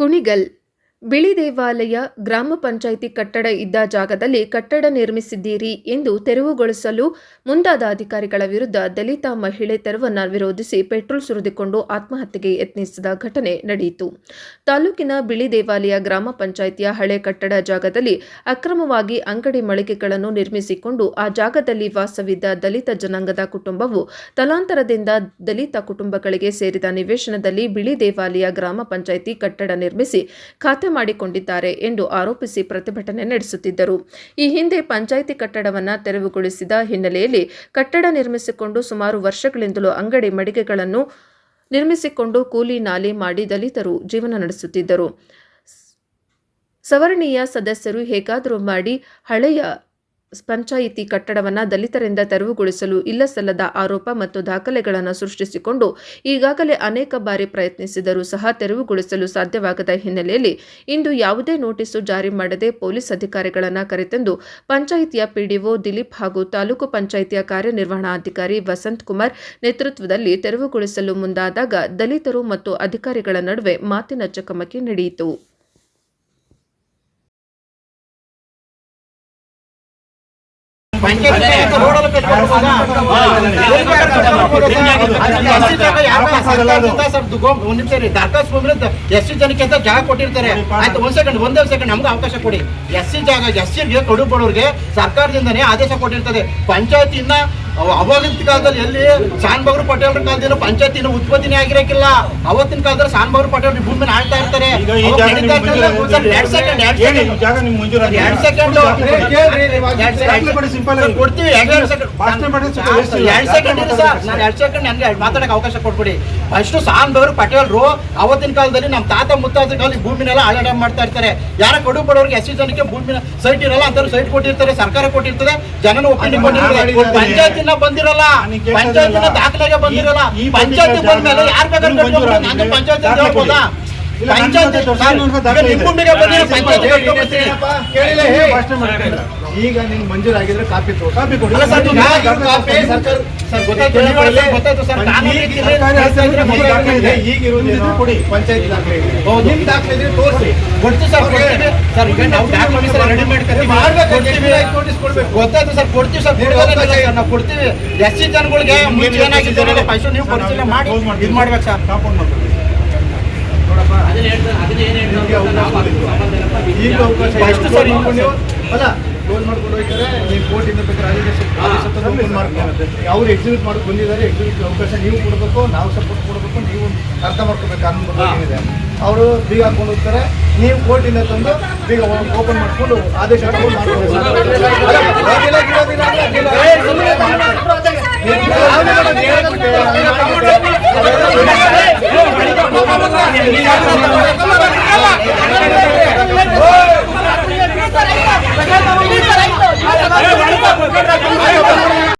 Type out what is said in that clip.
குணிகள் ಬಿಳಿ ದೇವಾಲಯ, ಗ್ರಾಮ ಪಂಚಾಯಿತಿ ಕಟ್ಟಡ ಇದ್ದ ಜಾಗದಲ್ಲಿ ಕಟ್ಟಡ ನಿರ್ಮಿಸಿದ್ದೀರಿ ಎಂದು ತೆರವುಗೊಳಿಸಲು ಮುಂದಾದ ಅಧಿಕಾರಿಗಳ ವಿರುದ್ಧ ದಲಿತ ಮಹಿಳೆ ತೆರವನ್ನು ವಿರೋಧಿಸಿ ಪೆಟ್ರೋಲ್ ಸುರಿದುಕೊಂಡು ಆತ್ಮಹತ್ಯೆಗೆ ಯತ್ನಿಸಿದ ಘಟನೆ ನಡೆಯಿತು. ತಾಲೂಕಿನ ಬಿಳಿ ದೇವಾಲಯ, ಗ್ರಾಮ ಪಂಚಾಯಿತಿಯ ಹಳೆ ಕಟ್ಟಡ ಜಾಗದಲ್ಲಿ ಅಕ್ರಮವಾಗಿ ಅಂಗಡಿ ಮಳಿಗೆಗಳನ್ನು ನಿರ್ಮಿಸಿಕೊಂಡು ಆ ಜಾಗದಲ್ಲಿ ವಾಸವಿದ್ದ ದಲಿತ ಜನಾಂಗದ ಕುಟುಂಬವು ತಲಾಂತರದಿಂದ ದಲಿತ ಕುಟುಂಬಗಳಿಗೆ ಸೇರಿದ ನಿವೇಶನದಲ್ಲಿ ಬಿಳಿ ದೇವಾಲಯ, ಗ್ರಾಮ ಪಂಚಾಯಿತಿ ಕಟ್ಟಡ ನಿರ್ಮಿಸಿ ಖಾತೆ ಮಾಡಿಕೊಂಡಿದ್ದಾರೆ ಎಂದು ಆರೋಪಿಸಿ ಪ್ರತಿಭಟನೆ ನಡೆಸುತ್ತಿದ್ದರು. ಈ ಹಿಂದೆ ಪಂಚಾಯಿತಿ ಕಟ್ಟಡವನ್ನು ತೆರವುಗೊಳಿಸಿದ ಹಿನ್ನೆಲೆಯಲ್ಲಿ ಕಟ್ಟಡ ನಿರ್ಮಿಸಿಕೊಂಡು ಸುಮಾರು ವರ್ಷಗಳಿಂದಲೂ ಅಂಗಡಿ ಮಡಿಕೆಗಳನ್ನು ನಿರ್ಮಿಸಿಕೊಂಡು ಕೂಲಿ ನಾಲಿ ಮಾಡಿ ದಲಿತರು ಜೀವನ ನಡೆಸುತ್ತಿದ್ದರು. ಸವರ್ಣೀಯ ಸದಸ್ಯರು ಹೇಗಾದರೂ ಮಾಡಿ ಹಳೆಯ ಪಂಚಾಯಿತಿ ಕಟ್ಟಡವನ್ನು ದಲಿತರಿಂದ ತೆರವುಗೊಳಿಸಲು ಇಲ್ಲಸಲ್ಲದ ಆರೋಪ ಮತ್ತು ದಾಖಲೆಗಳನ್ನು ಸೃಷ್ಟಿಸಿಕೊಂಡು ಈಗಾಗಲೇ ಅನೇಕ ಬಾರಿ ಪ್ರಯತ್ನಿಸಿದರೂ ಸಹ ತೆರವುಗೊಳಿಸಲು ಸಾಧ್ಯವಾಗದ ಹಿನ್ನೆಲೆಯಲ್ಲಿ ಇಂದು ಯಾವುದೇ ನೋಟಿಸು ಜಾರಿ ಮಾಡದೆ ಪೊಲೀಸ್ ಅಧಿಕಾರಿಗಳನ್ನು ಕರೆತಂದು ಪಂಚಾಯಿತಿಯ ಪಿಡಿಒ ದಿಲೀಪ್ ಹಾಗೂ ತಾಲೂಕು ಪಂಚಾಯಿತಿಯ ಕಾರ್ಯನಿರ್ವಹಣಾಧಿಕಾರಿ ವಸಂತ್ ಕುಮಾರ್ ನೇತೃತ್ವದಲ್ಲಿ ತೆರವುಗೊಳಿಸಲು ಮುಂದಾದಾಗ ದಲಿತರು ಮತ್ತು ಅಧಿಕಾರಿಗಳ ನಡುವೆ ಮಾತಿನ ಚಕಮಕಿ ನಡೆಯಿತು. ಎಸ್ ಸಿ ಜನಕ್ಕೆ ಅಂತ ಜಾಗ ಕೊಟ್ಟಿರ್ತಾರೆ ಆಯ್ತು ಒಂದ್ ಸೆಕೆಂಡ್ ಒಂದೇ ಸೆಕೆಂಡ್ ನಮ್ಗೆ ಅವಕಾಶ ಕೊಡಿ ಎಸ್ ಸಿ ಜಾಗ ಎಸ್ ಸಿ ಕಡು ಬಡವ್ರಿಗೆ ಸರ್ಕಾರದಿಂದನೇ ಆದೇಶ ಕೊಟ್ಟಿರ್ತದೆ ಪಂಚಾಯತಿನ ಅವಾಗಿನ ಕಾಲದಲ್ಲಿ ಎಲ್ಲಿ ಶಾನ್ಭಾಗ್ರು ಪಟೇಲ್ರ ಕಾಲದಿಂದ ಪಂಚಾಯತಿ ಇನ್ನು ಉತ್ಪತ್ತಿನೇ ಆಗಿರಕ್ಕಿಲ್ಲ. ಅವತ್ತಿನ ಕಾಲದಲ್ಲಿ ಶಾನ್ಭಾಗ್ರು ಪಟೇಲ್ ಭೂಮಿ ಆಳ್ತಾ ಇರ್ತಾರೆ. ಮಾತಾಡಕ್ಕೆ ಅವಕಾಶ ಕೊಟ್ಬಿಡಿ. ಫಸ್ಟ್ ಬವರು ಪಟೇಲ್ರು ಅವತ್ತಿನ ಕಾಲದಲ್ಲಿ ನಮ್ಮ ತಾತ ಮುತ್ತಾದ ಕಾಲದಲ್ಲಿ ಭೂಮಿನೆಲ್ಲ ಆಳಾಡ ಮಾಡ್ತಾ ಇರ್ತಾರೆ. ಯಾರ ಕಡು ಬಡವರಿಗೆ ಎಸ್ ಜನಕ್ಕೆ ಭೂಮಿನ ಸೈಟ್ ಇರಲ್ಲ ಅಂತ ಸೈಟ್ ಕೊಟ್ಟಿರ್ತಾರೆ ಸರ್ಕಾರ ಕೊಟ್ಟಿರ್ತದೆ ಜನನ ಕೊಟ್ಟಿರ್ತಾರೆ ಮಾಡಿದ್ದಾರೆ. ಪಂಚಾಯತಿನ ಬಂದಿರಲ್ಲ. ಪಂಚಾಯತಿನ ದಾಖಲೆಗೆ ಬಂದಿರಲ್ಲ. ಪಂಚಾಯತಿ ಬಂದ್ಮೇಲೆ ಯಾರು ಬೇಕಾದ್ರೆ ಪಂಚಾಯತಿ ಹೇಳ್ಬೋದಾ ಈಗ ನಿಮ್ಗೆ ಮಂಜೂರಾಗಿದ್ರೆ ಕಾಪಿ. ಕಾಪಿ ಕೊಡಿ. ಈಗ? ಕೊಡಿ. ಪಂಚಾಯತ್ ನಿಮ್ ದಾಖಲೆ ಇದ್ರೆ ತೋರಿಸಿ. ಕೊಡ್ತೀವಿ ಸರ್ ಸರ್ ಈಗ ನಾವು ರೆಡಿ ಮಾಡ್ಬೇಕು, ಗೊತ್ತಾಯ್ತು ಸರ್ ಕೊಡ್ತೀವಿ ಸರ್ ನೀವು ಕೊಡ್ತೀವಿ ಎಸ್ ಸಿ ಜನಗಳಿಗೆ ಮುಂಚೆ ನೀವು ಪರಿಶೀಲನೆ ಮಾಡಿ. ಇದು ಮಾಡ್ಬೇಕು ಸರ್. ಕಾಂಪೌಂಡ್ ಮಾಡ್ಕೊಳ್ಳಿ. ನೋಡಪ್ಪ ನಿಮ್ಗೆ ಅವಕಾಶ ಇದೆ. ಈಗ ಅವಕಾಶ ಅಲ್ಲ ಕ್ಲೋಸ್ ಮಾಡ್ಕೊಂಡು ಹೋಗ್ತಾರೆ ನೀವು ಕೋರ್ಟಿಂದ ಬೇಕಾದ್ರೆ ಆದೇಶ ಮಾಡ್ಕೊಂಡು ಅವ್ರು ಎಕ್ಸಿಕ್ಯೂಟ್ ಮಾಡಕ್ಕೆ ಬಂದಿದ್ದಾರೆ ಎಕ್ಸಿಕ್ಯೂಟ್ ಅವಕಾಶ ನೀವು ಕೊಡಬೇಕು ನಾವು ಸಪೋರ್ಟ್ ಕೊಡಬೇಕು ನೀವು ಅರ್ಥ ಮಾಡ್ಕೋಬೇಕು ಬಗ್ಗೆ ಏನಿದೆ. ಅವರು ಬೀಗ ಹಾಕೊಂಡು ಹೋಗ್ತಾರೆ ನೀವು ಕೋರ್ಟಿಂದ ತಂದು ಬೀಗ ಓಪನ್ ಮಾಡ್ಕೊಂಡು ಆದೇಶ ಮಾಡ್ಕೊಂಡು